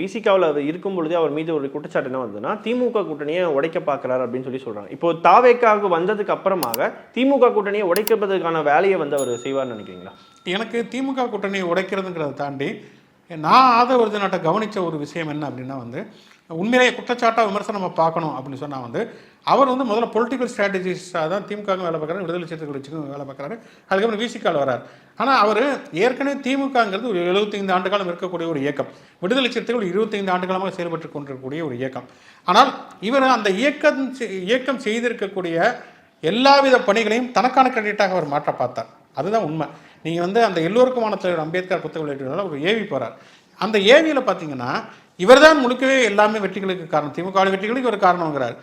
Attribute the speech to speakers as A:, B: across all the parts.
A: விசிகாவில் அவர் இருக்கும் பொழுதே அவர் மீது ஒரு குற்றச்சாட்டு என்ன வந்ததுன்னா திமுக கூட்டணியை உடைக்க பார்க்கறாரு அப்படின்னு சொல்லி சொல்கிறாங்க இப்போ தாவேக்காவுக்கு வந்ததுக்கு அப்புறமாக திமுக கூட்டணியை உடைக்கிறதுக்கான வேலையை வந்து அவர் செய்வார்னு நினைக்கிறீங்களா?
B: எனக்கு திமுக கூட்டணியை உடைக்கிறதுங்கிறத தாண்டி நான் ஆதவர்ஜனாட்ட கவனித்த ஒரு விஷயம் என்ன அப்படின்னா வந்து உண்மையிலேயே குற்றச்சாட்டாக விமர்சனம் நம்ம பார்க்கணும் அப்படின்னு சொன்னால் வந்து அவர் வந்து முதல்ல பொலிட்டிக்கல் ஸ்ட்ராட்டஜிஸ்டாக தான் திமுகவும் வேலை பார்க்குறாரு விடுதலை சிறுத்தைகள் கட்சிக்கும் வேலை பார்க்குறாரு. அதுக்கப்புறம் விசிக்கால் வரார் ஆனால் அவர் ஏற்கனவே திமுகங்கிறது ஒரு 75 ஆண்டு காலம் இருக்கக்கூடிய ஒரு இயக்கம். விடுதலை சிறுத்தைகள் இருபத்தைந்து ஆண்டு காலமாக செயல்பட்டு கொண்டிருக்கக்கூடிய ஒரு இயக்கம். ஆனால் இவர் அந்த இயக்கம் இயக்கம் செய்திருக்கக்கூடிய எல்லாவித பணிகளையும் தனக்கான கிரெடிட்டாக அவர் மாற்ற பார்த்தார். அதுதான் உண்மை. நீங்கள் வந்து அந்த எல்லோருக்குமான தலைவர் அம்பேத்கர் புத்தகம் வெளியிட்டதால் அவர் ஏவி போகிறார் அந்த ஏவியில் பார்த்தீங்கன்னா இவர்தான் முழுக்கவே எல்லாமே வெற்றிகளுக்கு காரணம். திமுக வெற்றிகளுக்கு இவர் காரணங்கிறார்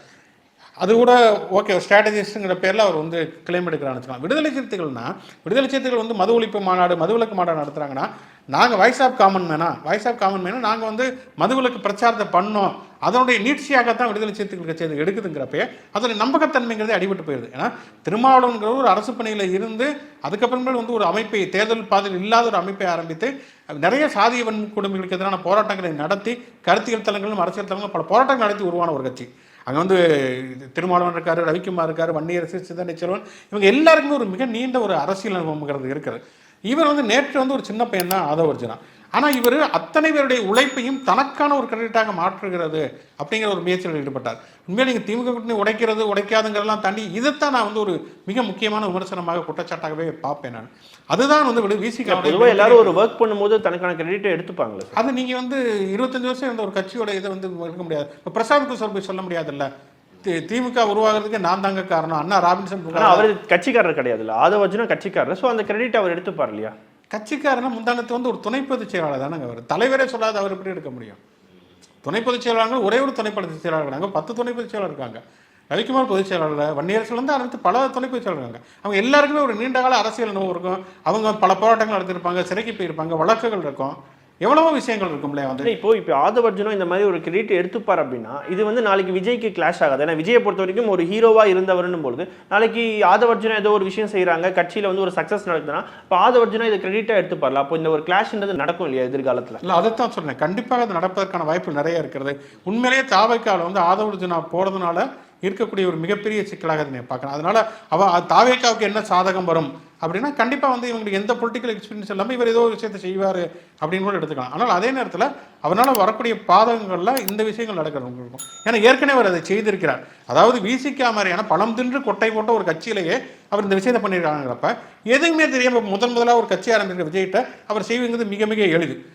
B: அது கூட ஓகே ஸ்ட்ராட்டஜிஸ்ட்டுங்கிற பேரில் அவர் வந்து கிளைம் எடுக்கிறான்னு வச்சுக்கலாம் விடுதலை சிறுத்தைகள்னா விடுதலை சிறுத்தைகள் வந்து மது ஒழிப்பு மாநாடு மதுவிலக்கு மாநாடு நடத்துகிறாங்கன்னா நாங்கள் வாய்ஸ் ஆஃப் காமன் மேனா வாய்ஸ் ஆஃப் காமன் மேனா நாங்கள் வந்து மதுவிலக்கு பிரச்சாரத்தை பண்ணோம். அதனுடைய நீட்சியாகத்தான் விடுதலை சிறுத்தைகள் கட்சி அது எடுக்குதுங்கிறப்ப அதோடைய நம்பகத்தன்மைங்கிறதே அடிபட்டு போயிடுது ஏன்னா திருமாவளவன்கிற ஒரு அரசு பணியில் இருந்து அதுக்கப்புறமேல் வந்து ஒரு அமைப்பை தேர்தல் பாதையில் இல்லாத ஒரு அமைப்பை ஆரம்பித்து நிறைய சாதிய வன்கொடுமைகளுக்கு எதிரான போராட்டங்களை நடத்தி கருத்தியல் தலங்களும் அரசியல் தலங்களும் பல போராட்டங்கள் நடத்தி உருவான ஒரு கட்சி. அங்கே வந்து திருமாவளவன் இருக்காரு ரவிக்குமார் இருக்காரு வன்னியரசு சிந்தனை செல்வன் இவங்க எல்லாருக்குமே ஒரு மிக நீண்ட ஒரு அரசியல் அனுபவங்கிறது இருக்கிறது. இவர் வந்து நேற்று வந்து ஒரு சின்ன பையன் தான் ஆதவர்ஜனா ஆனால் இவர் அத்தனை பேருடைய உழைப்பையும் தனக்கான ஒரு கிரெடிட்டாக மாற்றுகிறது அப்படிங்கிற ஒரு முயற்சியில் ஈடுபட்டார். உண்மையாக நீங்கள் திமுக கூட்டணி உடைக்கிறது உடைக்காதுங்கிறதெல்லாம் தாண்டி இதைத்தான் நான் வந்து ஒரு மிக முக்கியமான விமர்சனமாக குற்றச்சாட்டாகவே பார்ப்பேன் நான். அதுதான் வந்து விடு
A: பொதுவாக
B: விசிக
A: எல்லாரும் ஒரு ஒர்க் பண்ணும்போது தனக்கான கிரெடிட்டை எடுத்துப்பாங்களே
B: அது நீங்கள் வந்து இருபத்தஞ்சு வருஷம் இருந்த ஒரு கட்சியோட இதை வந்து இருக்க முடியாது. இப்போ பிரசாந்த் கிஷோர் போய் சொல்ல முடியாதுல்ல? திமுக உருவாகிறதுக்கு நான் தாங்க காரணம். அண்ணா ராபின்சன்
A: அவர் கட்சிக்காரர் கிடையாதுல்ல. ஆதவர்ஜுனா கட்சிக்காரர். ஸோ அந்த கிரெடிட் அவர் எடுத்துப்பார் இல்லையா?
B: கட்சிக்காரனா முந்தானத்து வந்து ஒரு துணை பொதுச் செயலாளர் தானங்க அவர்? தலைவரே சொல்லாத அவர் எப்படி எடுக்க முடியும்? துணை பொதுச் செயலாளர்கள் ஒரே ஒரு துணை பொதுச் செயலாளர் பத்து துணை பொதுச் செயலாளர் இருக்காங்க. ரவிக்குமார் பொதுச் செயலாளர் வன்னியரசுலேருந்து இருந்து பல துணை பொதுச் செயலாளர் இருக்காங்க. அவங்க எல்லாருக்குமே ஒரு நீண்ட கால அரசியல் அனுபவம் இருக்கும். அவங்க பல போராட்டங்கள் நடத்திருப்பாங்க சிறைக்கு போயிருப்பாங்க வழக்குகள் இருக்கும். எவ்வளவோ விஷயங்கள் இருக்கும் இல்லையா வந்து
A: இப்போ இப்போ ஆதவர்ஜுனா இந்த மாதிரி ஒரு கிரெடிட் எடுத்துப்பார் அப்படின்னா இது வந்து நாளைக்கு விஜய்க்கு கிளாஷ் ஆகாது. ஏன்னா விஜயை பொறுத்த வரைக்கும் ஒரு ஹீரோவா இருந்தவர்னும் பொழுது நாளைக்கு ஆதவர்ஜுனா ஏதோ ஒரு விஷயம் செய்றாங்க கட்சியில வந்து ஒரு சக்சஸ் நடக்குதுன்னா இப்போ ஆதவர்ஜுனா இதை கிரெடிட்டா எடுத்துப்பார்ல. அப்போ இந்த ஒரு கிளாஷ்ன்றது நடக்கும் இல்லையா எதிர்காலத்துல?
B: இல்லை அதைத்தான் சொன்னேன் கண்டிப்பாக அது நடப்பதற்கான வாய்ப்பு நிறைய இருக்கிறது. உண்மையிலேயே தாவைக்காவில் வந்து ஆதவர்ஜுனா போகிறதுனால இருக்கக்கூடிய ஒரு மிகப்பெரிய சிக்கலாக அதை பார்க்கலாம் அதனால் அதனால தாவேக்காவுக்கு என்ன சாதகம் வரும் அப்படின்னா கண்டிப்பாக வந்து இவங்களுக்கு எந்த பொலிட்டிக்கல் எக்ஸ்பீரியன்ஸ் இல்லாமல் இவர் ஏதோ ஒரு விஷயத்தை செய்வார் அப்படின்னு கூட எடுத்துக்கலாம். ஆனால் அதே நேரத்தில் அவனால் வரக்கூடிய பாதகங்களில் இந்த விஷயங்கள் நடக்கிறது இருக்கும் ஏன்னா ஏற்கனவே அவர் அதை செய்திருக்கிறார். அதாவது விசிகா மாதிரியான பழம் தின்று கொட்டை போட்ட ஒரு கட்சியிலேயே அவர் இந்த விஷயத்தை பண்ணியிருக்காங்கிறப்ப எதுவுமே தெரியாமல் முதன் முதலாக ஒரு கட்சி ஆரம்பிக்கிற விஜய்கிட்ட அவர் செய்வது மிக மிக எளிது.